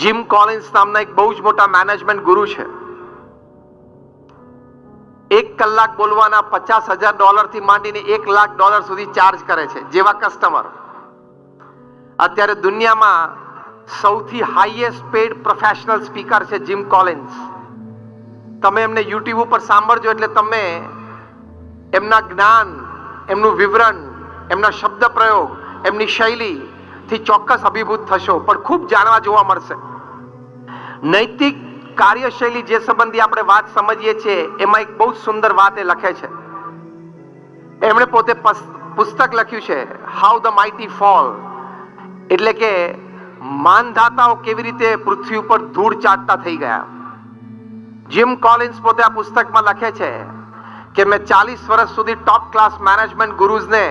Gym Collins નામના એક બહુ જ મોટા મેનેજમેન્ટ ગુરુ છે. એક કલાક બોલવાના પચાસ હજાર ડોલરથી માંડીને એક લાખ ડોલર સુધી ચાર્જ કરે છે, જેવા કસ્ટમર અત્યારે દુનિયામાં સૌથી હાઈએસ્ટ પેડ પ્રોફેશનલ સ્પીકર છે જીમ કોલિન્સ તમે એમને યુટ્યુબ ઉપર સાંભળજો એટલે તમે એમના જ્ઞાન, એમનું વિવરણ, એમના શબ્દ પ્રયોગ, એમની શૈલી થી ચોક્કસ અભિભૂત થશો, પણ ખૂબ જાણવા જોવા મળશે. નૈતિક કાર્યશૈલી જે સંબંધી આપણે વાત સમજીએ છીએ, એમાં એક બહુ સુંદર વાત એ લખે છે. એમણે પોતે પુસ્તક લખ્યું છે હાઉ ધ માઇટી ફોલ એટલે કે માનધાતાઓ કેવી રીતે પૃથ્વી ઉપર ધૂળ ચાટતા થઈ ગયા. જીમ કોલિન્સ પોતે આ પુસ્તકમાં લખે છે કે, મેં ચાલીસ વર્ષ સુધી ટોપ ક્લાસ મેનેજમેન્ટ ગુરુઝને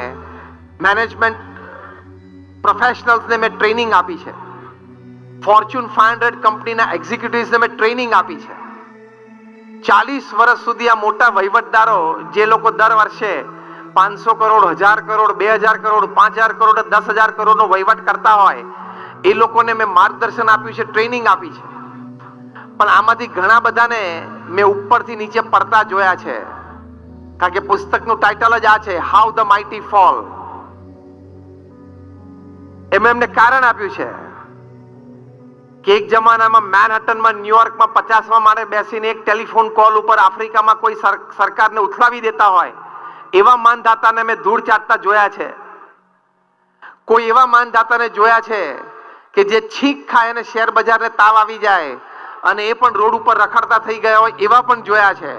મેનેજમેન્ટ પ્રોફેશનલ્સને મેં ટ્રેનિંગ આપી છે. ફોર્ચ્યુન ફાઈવ હંડ્રેડ કંપનીના એક્ઝિક્યુટિવ્સને મેં ટ્રેનિંગ આપી છે. ચાલીસ વર્ષ સુધી આ મોટા વહીવટદારો જે લોકો દર વર્ષે પાંચસો કરોડ, હજાર કરોડ, બે હજાર કરોડ, પાંચ હજાર કરોડ દસ હજાર કરોડનો વહીવટ કરતા હોય, એ લોકોને મેં માર્ગદર્શન આપ્યું છે ટ્રેનિંગ આપી છે. પણ આમાંથી ઘણા બધાને મેં ઉપરથી નીચે પડતા જોયા છે. કારણ કે પુસ્તકનું ટાઇટલ જ આ છે હાઉ ધ માઇટી ફોલ એમાં એમને કારણ આપ્યું છે કે એક જમાનામાં મેનહટનમાં, ન્યુયોર્કમાં પચાસમાં માળે બેસીને એક ટેલિફોન કોલ ઉપર આફ્રિકામાં કોઈ સરકારને ઉથલાવી દેતા હોય, એવા માનધાતાને મેં ધૂળ ચાટતા જોયા છે. કોઈ એવા માનધાતાને જોયા છે કે જે છીંક ખાય અને શેર બજારને તાવ આવી જાય અને એ પણ રોડ ઉપર રખડતા થઈ ગયા હોય એવા પણ જોયા છે.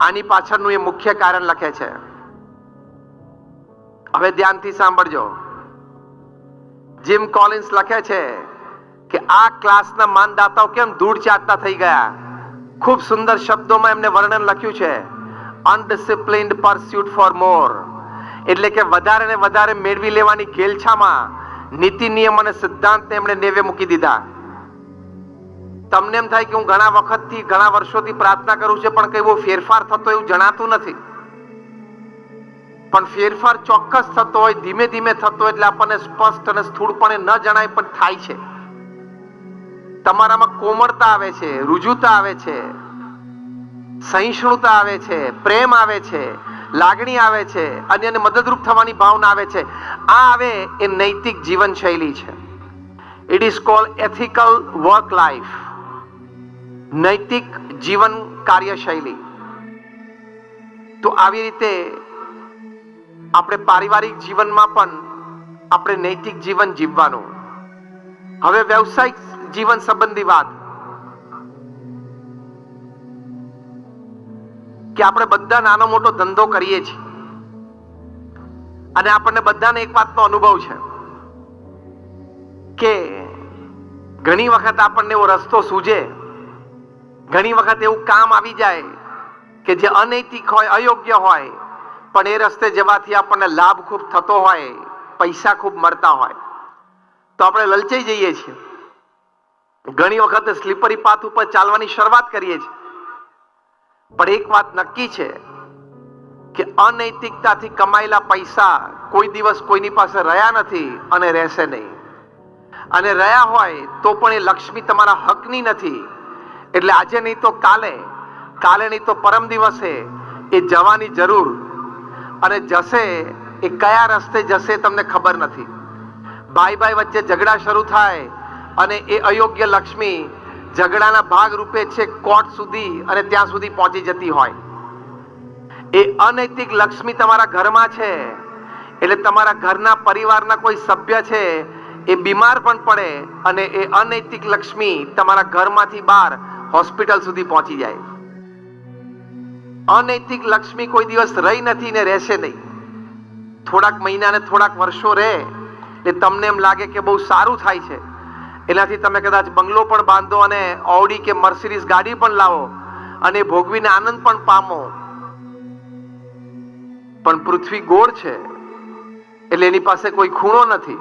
આની પાછળનું એ મુખ્ય કારણ લખે છે. હવે ધ્યાનથી સાંભળજો. જીમ કોલિન્સ લખે છે કે આ ક્લાસના માનદાતાઓ કેમ ધૂળ ચાટતા થઈ ગયા? ખૂબ સુંદર શબ્દોમાં એમને વર્ણન લખ્યું છે. અનડિસિપ્લિન્ડ પરસ્યુટ ફોર મોર એટલે કે વધારે ને વધારે મેળવી લેવાની ઘેલછામાં નીતિ, નિયમ અને સિદ્ધાંતને એમણે નેવે મૂકી દીધા. તમને એમ થાય કે હું ઘણા વખતથી, ઘણા વર્ષોથી પ્રાર્થના કરું છું, પણ કઈ બહુ ફેરફાર થતો એવું જણાતું નથી. પણ ફેરફાર ચોક્કસ થતો હોય, ધીમે ધીમે થતો એટલે આપણને સ્પષ્ટ અને સ્થૂળપણે ન જણાય પણ થાય છે. તમારામાં કોમળતા આવે છે, રુજુતા આવે છે, સહિષ્ણુતા આવે છે, પ્રેમ આવે છે, લાગણી આવે છે અન્યને મદદરૂપ થવાની ભાવના આવે છે. આ આવે એ નૈતિક જીવન શૈલી છે. It is call ethical work life નૈતિક જીવન કાર્યશૈલી. તો આવી રીતે આપણે પારિવારિક જીવનમાં પણ આપણે નૈતિક જીવન જીવવાનું. હવે વ્યવસાયિક જીવન સંબંધી વાત. કે આપણે બધા નાનો મોટો ધંધો કરીએ છીએ. અને આપણને બધાને એક વાતનો અનુભવ છે. કે ઘણી વખત આપણને એવો રસ્તો સૂજે. ઘણી વખત એવું કામ આવી જાય કે જે અનૈતિક હોય, અયોગ્ય હોય. પણ એ રસ્તે જવાથી આપણને લાભ ખૂબ થતો હોય, પૈસા ખૂબ મળતા હોય, તો આપણે લલચાઈ જઈએ છીએ. ઘણી વખત સ્લીપરી પાથ ઉપર ચાલવાની શરૂઆત કરીએ છીએ. પણ એક વાત નક્કી છે કે અનૈતિકતાથી કમાયેલા પૈસા કોઈ દિવસ કોઈની પાસે રહ્યા નથી અને રહેશે નહીં. અને રહ્યા હોય તો પણ એ લક્ષ્મી તમારા હકની નથી. એટલે આજે નહીં તો કાલે કાલે નહીં તો પરમ દિવસે એ જવાની જરૂર અને જશે, એ કયા રસ્તે જશે તમને ખબર નથી. ભાઈ ભાઈ વચ્ચે ઝઘડા શરૂ થાય અને એ અયોગ્ય લક્ષ્મી ઝઘડાના ભાગ રૂપે છે કોર્ટ સુધી અને ત્યાં સુધી પહોંચી જતી હોય. એ અનૈતિક લક્ષ્મી તમારા ઘરમાં છે, એટલે તમારા ઘરના પરિવારના કોઈ સભ્ય છે, એ બીમાર પણ પડે અને એ અનૈતિક લક્ષ્મી તમારા ઘરમાંથી બહાર હોસ્પિટલ સુધી પહોંચી જાય. અનૈતિક લક્ષ્મી કોઈ દિવસ રહી નથી ને રહેશે નહીં. થોડાક મહિના ને થોડાક વર્ષો રહે, એટલે તમને એમ લાગે કે બહુ સારું થાય છે. એનાથી તમે કદાચ બંગલો પણ બાંધો અને ઓડી કે મર્સિડીઝ ગાડી પણ લાવો અને ભોગવીને આનંદ પણ પામો. પણ પૃથ્વી ગોળ છે, એટલે એની પાસે કોઈ ખૂણો નથી.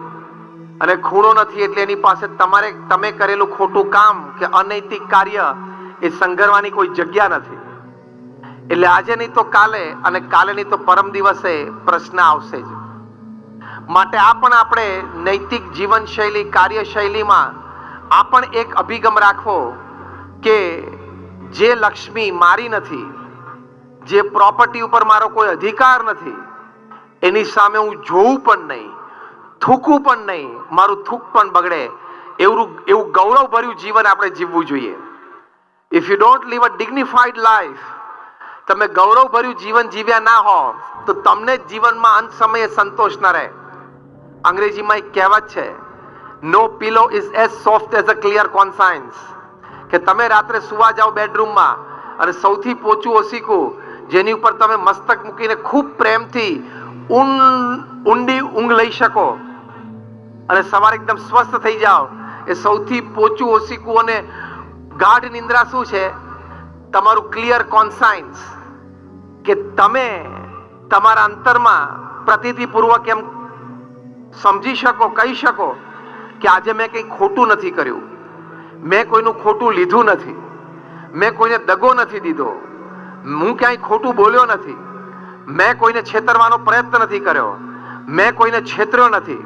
અને ખૂણો નથી એટલે એની પાસે તમારે, તમે કરેલું ખોટું કામ કે અનૈતિક કાર્ય એ સંઘરવાની કોઈ જગ્યા નથી. એટલે આજે નહીં તો કાલે અને કાલે નહીં તો પરમ દિવસે પ્રશ્ન આવશે જ. માટે આ પણ આપણે નૈતિક જીવનશૈલી, કાર્યશૈલીમાં આ પણ એક અભિગમ રાખવો કે જે લક્ષ્મી મારી નથી, જે પ્રોપર્ટી ઉપર મારો કોઈ અધિકાર નથી, એની સામે હું જોઉં પણ નહીં, થૂકું પણ નહીં, મારું થૂક પણ બગડે, એવું એવું ગૌરવભર્યું જીવન આપણે જીવવું જોઈએ. If you don't live a dignified life તમે ગૌરવભર્યું જીવન જીવ્યા ના હો તો તમને જીવનમાં અંત સમયે સંતોષ ન રહે. અંગ્રેજીમાં એક કહેવત છે no pillow is as soft as a clear conscience કે તમે રાત્રે સુવા જાઓ બેડરૂમમાં અને સૌથી પોચું ઓસીકું જેની ઉપર તમે મસ્તક મૂકીને ખૂબ પ્રેમથી ઊંડી ઊંઘ લઈ શકો. અને સવારે એકદમ સ્વસ્થ થઈ જાઓ. એ સૌથી પોચું ઓસીકું અને ગાઢ નિંદ્રા શું છે? તમારું ક્લિયર કોન્સાયન્સ કે તમે તમારા અંતરમાં પ્રતિતિપૂર્વક એમ સમજી શકો, કહી શકો કે આજે મેં કંઈ ખોટું નથી કર્યું. મેં કોઈનું ખોટું લીધું નથી. મેં કોઈને દગો નથી દીધો. હું ક્યાંય ખોટું બોલ્યો નથી. મેં કોઈને છેતરવાનો પ્રયત્ન નથી કર્યો. મેં કોઈને છેતર્યો નથી.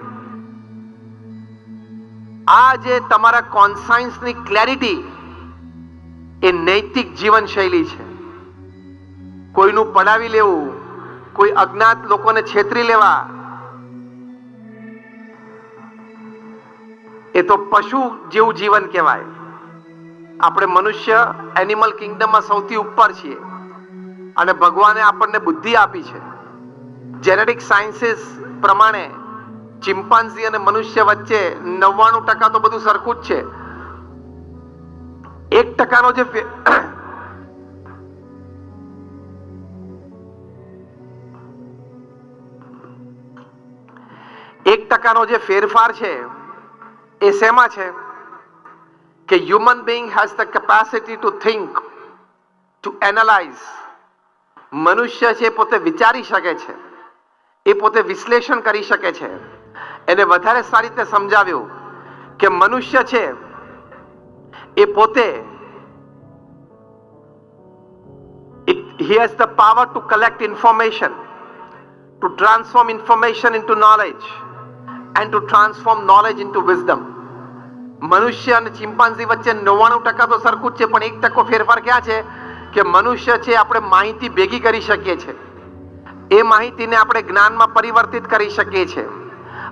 આ જે તમારા કોન્સાયન્સની ક્લેરિટી એ નૈતિક જીવનશૈલી છે. કોઈનું પડાવી લેવું, કોઈ અજ્ઞાત લોકોને છેતરી લેવા, એ તો પશુ જેવું જીવન કહેવાય. આપણે મનુષ્ય એનિમલ કિંગડમમાં સૌથી ઉપર છીએ અને ભગવાને આપણને બુદ્ધિ આપી છે. જેનેટિક સાયન્સીસ પ્રમાણે ચિમ્પાન્ઝી અને મનુષ્ય વચ્ચે નવ્વાણું ટકા તો બધું સરખું જ છે. એક ટકાનો જે એક ટકાનો જે ફેરફાર છે, એ શેમાં છે? કે human being has the capacity to think to analyse મનુષ્ય છે પોતે વિચારી શકે છે, એ પોતે વિશ્લેષણ કરી શકે છે. એને વધારે સારી રીતે સમજાવ્યું કે મનુષ્ય છે એ પોતે he has the power to collect information, to transform information into knowledge, and to transform knowledge into wisdom. મનુષ્ય અને ચિંપાંઝી વચ્ચે નવ્વાણું ટકા તો સરખું જ છે, પણ એક ટકો ફેરફાર ક્યાં છે? કે મનુષ્ય છે, આપણે માહિતી ભેગી કરી શકીએ છીએ એ માહિતીને આપણે જ્ઞાનમાં પરિવર્તિત કરી શકીએ છીએ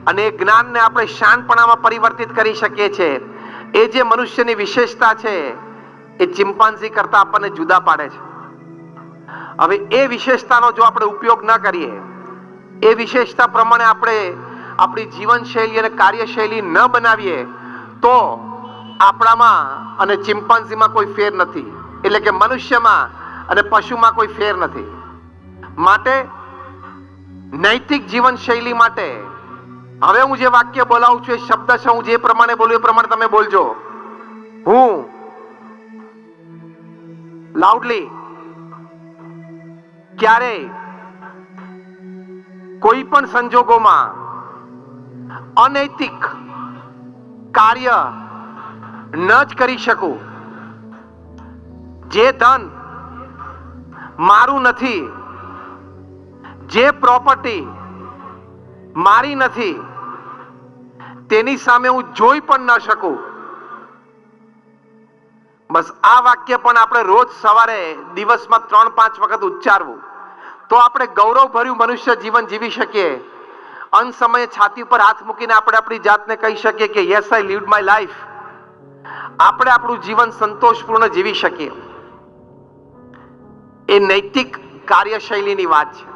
અને એ જ્ઞાનને આપણે શાંતપણામાં પરિવર્તિત કરી શકીએ છીએ એ જે મનુષ્યની વિશેષતા છે, એ ચિમ્પાન્ઝી કરતા આપણને જુદા પાડે છે. હવે એ વિશેષતાનો જો આપણે ઉપયોગ ન કરીએ, એ વિશેષતા પ્રમાણે આપણે આપણી જીવનશૈલી અને કાર્યશૈલી ન બનાવીએ, તો આપણામાં અને ચિમ્પાન્ઝીમાં કોઈ ફેર નથી. એટલે કે મનુષ્યમાં અને પશુમાં કોઈ ફેર નથી. માટે નૈતિક જીવનશૈલી માટે હવે હું જે વાક્ય બોલાવું છું, એ શબ્દ છે, હું જે પ્રમાણે બોલું, એ પ્રમાણે તમે બોલજો. હું લાઉડલી ક્યારેય કોઈ પણ સંજોગોમાં અનૈતિક કાર્ય ન જ કરી શકું. જે ધન મારું નથી, જે પ્રોપર્ટી મારી નથી તેની સામે હું જોઈ પણ ન શકું. બસ આ વાક્ય પણ આપણે રોજ સવારે દિવસમાં ત્રણ પાંચ વખત ઉચ્ચારવું. તો આપણે ગૌરવભર્યું મનુષ્ય જીવન જીવી શકીએ. અન સમયે છાતી પર હાથ મૂકીને આપણે આપણી જાતને કહી શકીએ કે yes I lead my life આપણે આપણું જીવન સંતોષપૂર્ણ જીવી શકીએ. એ નૈતિક કાર્યશૈલીની વાત છે.